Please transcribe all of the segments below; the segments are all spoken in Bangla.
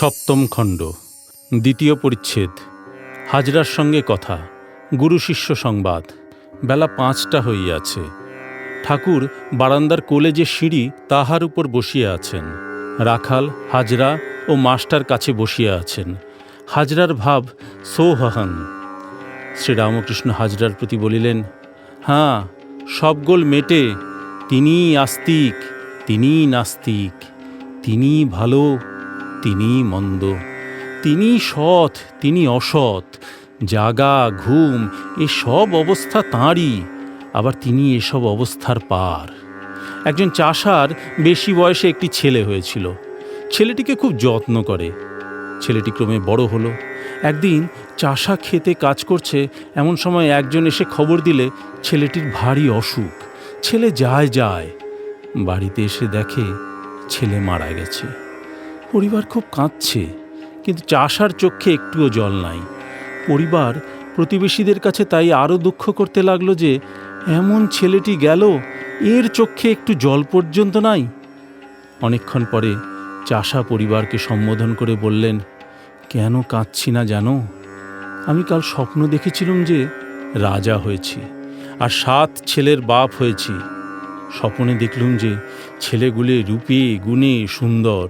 সপ্তম খণ্ড, দ্বিতীয় পরিচ্ছেদ, হাজরার সঙ্গে কথা, গুরু শিষ্য সংবাদ। বেলা পাঁচটা হইয়াছে। ঠাকুর বারান্দার কোলে যে সিঁড়ি, তাহার উপর বসিয়া আছেন। রাখাল, হাজরা ও মাস্টার কাছে বসিয়া আছেন। হাজরার ভাব সৌহহন। শ্রীরামকৃষ্ণ হাজরার প্রতি বলিলেন হ্যাঁ সব গোল মেটে, তিনিই আস্তিক, তিনিই নাস্তিক, তিনিই ভালো তিনিই মন্দ তিনি সৎ তিনি অসৎ। জাগা, ঘুম, এসব অবস্থা তাঁরই, আবার তিনি এসব অবস্থার পার। একজন চাষার বেশি বয়সে একটি ছেলে হয়েছিল। ছেলেটিকে খুব যত্ন করে। ছেলেটি ক্রমে বড় হলো। একদিন চাষা খেতে কাজ করছে, এমন সময় একজন এসে খবর দিলে ছেলেটির ভারী অসুখ। ছেলে যায় যায়। বাড়িতে এসে দেখে ছেলে মারা গেছে। পরিবার খুব কাঁদছে, কিন্তু চাষার চোখে একটুও জল নাই। পরিবার প্রতিবেশীদের কাছে তাই আরও দুঃখ করতে লাগল যে, এমন ছেলেটি গেল, এর চোখে একটু জল পর্যন্ত নাই? অনেকক্ষণ পরে চাষা পরিবারকে সম্বোধন করে বললেন, কেন কাঁদছি না জানো? আমি কাল স্বপ্ন দেখেছিলাম যে, রাজা হয়েছি, আর সাত ছেলের বাপ হয়েছি। স্বপ্নে দেখলুম যে, ছেলেগুলি রূপে, গুণে সুন্দর।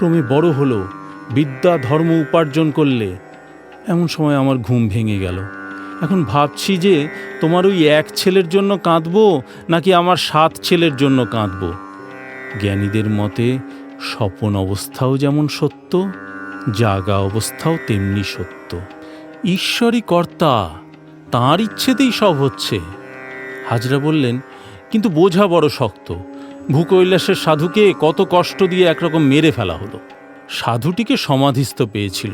ক্রমে বড় হলো, বিদ্যা ধর্ম উপার্জন করলে। এমন সময় আমার ঘুম ভেঙে গেল। এখন ভাবছি যে, তোমার ওই এক ছেলের জন্য কাঁদবো, নাকি আমার সাত ছেলের জন্য কাঁদবো? জ্ঞানীদের মতে, স্বপন অবস্থাও যেমন সত্য, জাগা অবস্থাও তেমনি সত্য। ঈশ্বরই কর্তা, তাঁর ইচ্ছেতেই সব হচ্ছে। হাজরা বললেন, কিন্তু বোঝা বড় শক্ত। ভূকৈলাসের সাধুকে কত কষ্ট দিয়ে একরকম মেরে ফেলা হলো। সাধুটিকে সমাধিস্থ পেয়েছিল।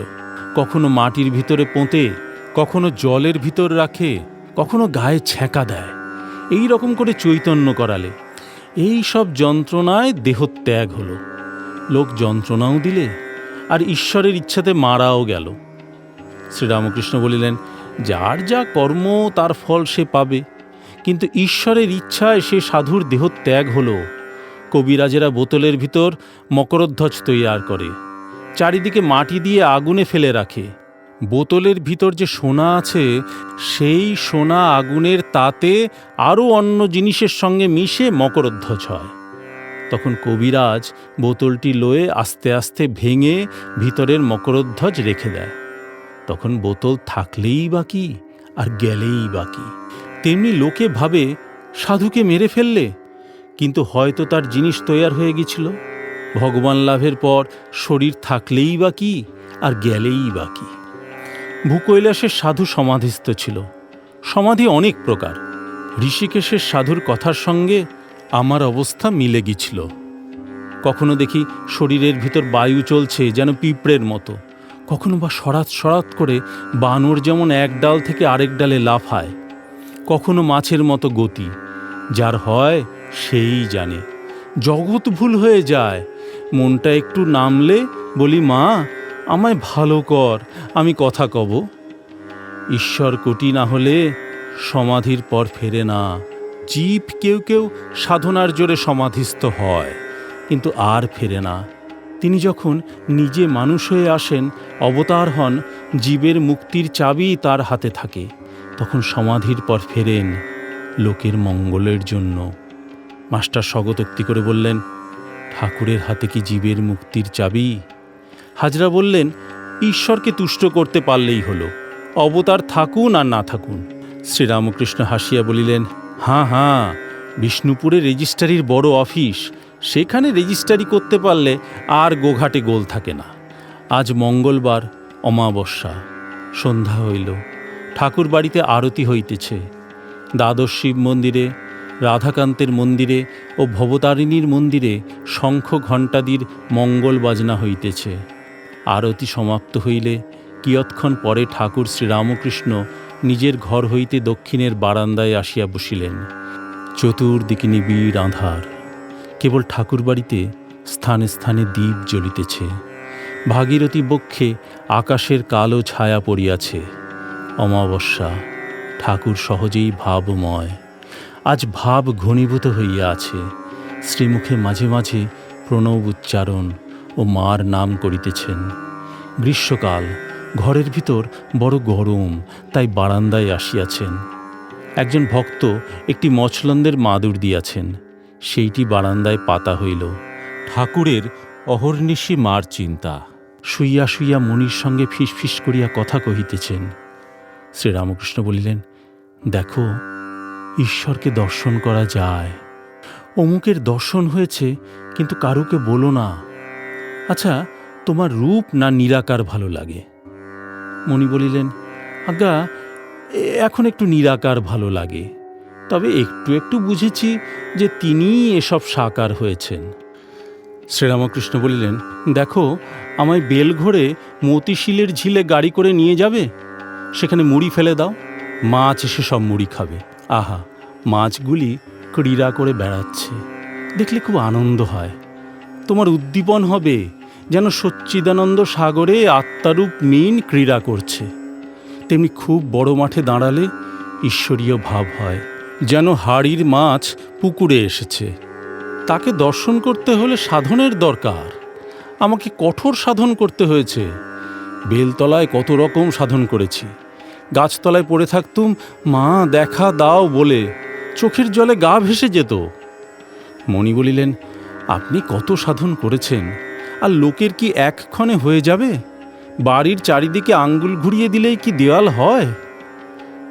কখনো মাটির ভিতরে পোঁতে, কখনো জলের ভিতর রাখে, কখনো গায়ে ছ্যাঁকা দেয়। এই রকম করে চৈতন্য করালে। এই সব যন্ত্রণায় দেহত্যাগ হলো। লোক যন্ত্রণাও দিলে, আর ঈশ্বরের ইচ্ছাতে মারাও গেল। শ্রীরামকৃষ্ণ বলিলেন, যার যা কর্ম, তার ফল সে পাবে। কিন্তু ঈশ্বরের ইচ্ছায় সে সাধুর দেহ ত্যাগ হলো। কবিরাজেরা বোতলের ভিতর মকরধ্বজ তৈয়ার করে। চারিদিকে মাটি দিয়ে আগুনে ফেলে রাখে। বোতলের ভিতর যে সোনা আছে, সেই সোনা আগুনের তাতে আরও অন্য জিনিসের সঙ্গে মিশে মকরধ্বজ হয়। তখন কবিরাজ বোতলটি লয়ে আস্তে আস্তে ভেঙে ভিতরের মকরধ্বজ রেখে দেয়। তখন বোতল থাকলেই বাকি আর গেলেই বাকি তেমনি লোকে ভাবে, সাধুকে মেরে ফেললে? কিন্তু হয়তো তার জিনিস তৈয়ার হয়ে গেছিল। ভগবান লাভের পর শরীর থাকলেই বাকি আর গেলেই বা বাকি ভূকৈলাসের সাধু সমাধিস্থ ছিল। সমাধি অনেক প্রকার। ঋষিকেশের সাধুর কথার সঙ্গে আমার অবস্থা মিলে গিয়েছিল কখনো দেখি শরীরের ভিতর বায়ু চলছে যেন পিঁপড়ের মতো। কখনো বা সরাত সরাত করে বানর যেমন এক ডাল থেকে আরেক ডালে লাফায়। কখনো মাছের মতো গতি। যার হয় সেই জানে। জগৎ ভুল হয়ে যায়। মনটা একটু নামলে বলি, মা, আমায় ভালো কর, আমি কথা কব। ঈশ্বর কোটি না হলে সমাধির পর ফেরে না। জীব কেউ কেউ সাধনার জোরে সমাধিস্থ হয়, কিন্তু আর ফেরে না। তিনি যখন নিজে মানুষ হয়ে আসেন, অবতার হন, জীবের মুক্তির চাবি তার হাতে থাকে। তখন সমাধির পর ফেরেন লোকের মঙ্গলের জন্য। মাস্টার স্বগতোক্তি করে বললেন, ঠাকুরের হাতে কি জীবের মুক্তির চাবি? হাজরা বললেন, ঈশ্বরকে তুষ্ট করতে পারলেই হলো, অবতার থাকুন আর না থাকুন। শ্রীরামকৃষ্ণ হাসিয়া বলিলেন, হাঁ হাঁ, বিষ্ণুপুরে রেজিস্ট্রারির বড় অফিস, সেখানে রেজিস্ট্রারি করতে পারলে আর গোঘাটে গোল থাকে না। আজ মঙ্গলবার, অমাবস্যা, সন্ধ্যা হইল ঠাকুর বাড়িতে আরতি হইতেছে। দ্বাদশ শিব মন্দিরে রাধাকান্তের মন্দিরে ও ভবতারিণীর মন্দিরে শঙ্খ ঘণ্টাদির মঙ্গল বাজনা হইতেছে। আরতি সমাপ্ত হইলে কিয়ৎক্ষণ পরে ঠাকুর শ্রীরামকৃষ্ণ নিজের ঘর হইতে দক্ষিণের বারান্দায় আসিয়া বসিলেন। চতুর্দিকে নিবিড় আঁধার কেবল ঠাকুর বাড়িতে স্থানে স্থানে দ্বীপ জ্বলিতেছে। ভাগীরথী বক্ষে আকাশের কালো ছায়া পড়িয়াছে। অমাবস্যা, ঠাকুর সহজেই ভাবময়। আজ ভাব ঘনীভূত হইয়া আছে। শ্রীমুখে মাঝে মাঝে প্রণব উচ্চারণ ও মার নাম করিতেছেন। গ্রীষ্মকাল, ঘরের ভিতর বড় গরম, তাই বারান্দায় আসিয়াছেন। একজন ভক্ত একটি মছলন্দের মাদুর দিয়াছেন। সেইটি বারান্দায় পাতা হইল। ঠাকুরের অহর্নিশি মার চিন্তা। শুইয়া শুইয়া মনির সঙ্গে ফিসফিস করিয়া কথা কহিতেছেন। শ্রীরামকৃষ্ণ বলিলেন, দেখো ঈশ্বরকে দর্শন করা যায়। অমুকের দর্শন হয়েছে, কিন্তু কারুকে বলো না। আচ্ছা তোমার রূপ না নিরাকার ভালো লাগে? মণি বলিলেন, আজ্ঞা এখন একটু নিরাকার ভালো লাগে। তবে একটু একটু বুঝেছি যে তিনিই এসব সাকার হয়েছেন। শ্রীরামকৃষ্ণ বলিলেন, দেখো, আমায় বেলঘরে মতিশিলের ঝিলে গাড়ি করে নিয়ে যাবে? সেখানে মুড়ি ফেলে দাও। মাছ এসে সব মুড়ি খাবে। আহা, মাছগুলি ক্রীড়া করে বেড়াচ্ছে। দেখলে খুব আনন্দ হয়। তোমার উদ্দীপন হবে যেন সচ্চিদানন্দ সাগরে আত্মারূপ মিন ক্রীড়া করছে। তেমনি খুব বড় মাঠে দাঁড়ালে ঈশ্বরীয় ভাব হয়, যেন হাড়ির মাছ পুকুরে এসেছে। তাকে দর্শন করতে হলে সাধনের দরকার। আমাকে কঠোর সাধন করতে হয়েছে। বেলতলায় কত রকম সাধন করেছি। গাছতলায় পড়ে থাকতুম, মা দেখা দাও বলে চোখের জলে গা ভেসে যেত। মণি বলিলেন, আপনি কত সাধন করেছেন, আর লোকের কি একক্ষণে হয়ে যাবে? বাড়ির চারিদিকে আঙ্গুল ঘুরিয়ে দিলেই কি দেওয়াল হয়?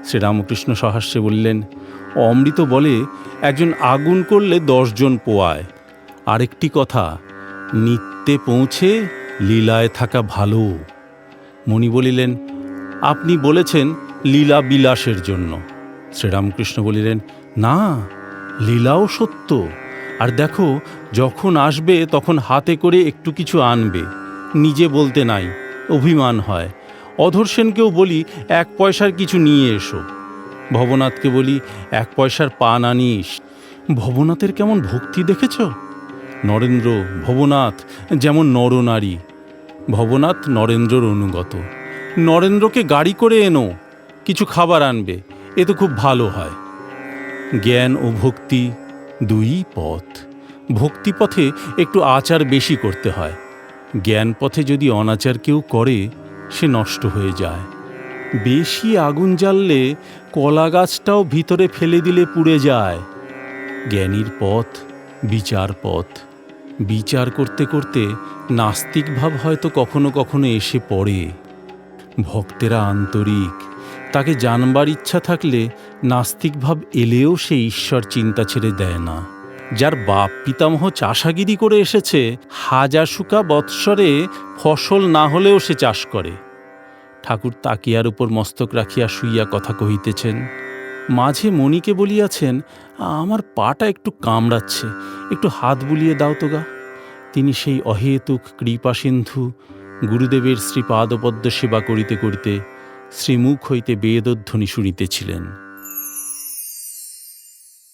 শ্রীরামকৃষ্ণ সহাস্যে বললেন, অমৃত বলে একজন আগুন করলে দশজন পোয়ায়। আরেকটি কথা, নিত্যে পৌঁছে লীলায় থাকা ভালো। মণি বলিলেন আপনি বলেছেন লীলা বিলাসের জন্য। শ্রীরামকৃষ্ণ বলিলেন, না, লীলাও সত্য। আর দেখো, যখন আসবে, তখন হাতে করে একটু কিছু আনবে। নিজে বলতে নাই, অভিমান হয়। অধর সেনকেও বলি, এক পয়সার কিছু নিয়ে এসো। ভবনাথকে বলি, এক পয়সার পান আনিস। ভবনাথের কেমন ভক্তি দেখেছ? নরেন্দ্র, ভবনাথ, যেমন নরনারী ভবনাথ নরেন্দ্রর অনুগত। নরেন্দ্রকে গাড়ি করে এনো, কিছু খাবার আনবে, এ তো খুব ভালো হয়। জ্ঞান ও ভক্তি দুই পথ। ভক্তি পথে একটু আচার বেশি করতে হয়। জ্ঞান পথে যদি অনাচার কেউ করে, সে নষ্ট হয়ে যায়। বেশি আগুন জ্বাললে কলা গাছটাও ভিতরে ফেলে দিলে পুড়ে যায়। জ্ঞানীর পথ, বিচার পথ। বিচার করতে করতে নাস্তিক ভাব হয়তো কখনো কখনো এসে পড়ে। ভক্তেরা আন্তরিক। তাকে জানবার ইচ্ছা থাকলে নাস্তিকভাব এলেও সে ঈশ্বর চিন্তা ছেড়ে দেয় না। যার বাপ পিতামহ চাষাগিরি করে এসেছে, হাজার শুকা বৎসরে ফসল না হলেও সে চাষ করে। ঠাকুর তাকিয়ার উপর মস্তক রাখিয়া শুইয়া কথা কহিতেছেন, মাঝে মণিকে বলিয়াছেন, আমার পাটা একটু কামড়াচ্ছে, একটু হাত বুলিয়ে দাও তো গা। তিনি সেই অহেতুক কৃপা সিন্ধু গুরুদেবের শ্রীপাদপদ্ম সেবা করিতে করিতে শ্রীমুখ হইতে বেদধ্বনি শুনিতেছিলেন।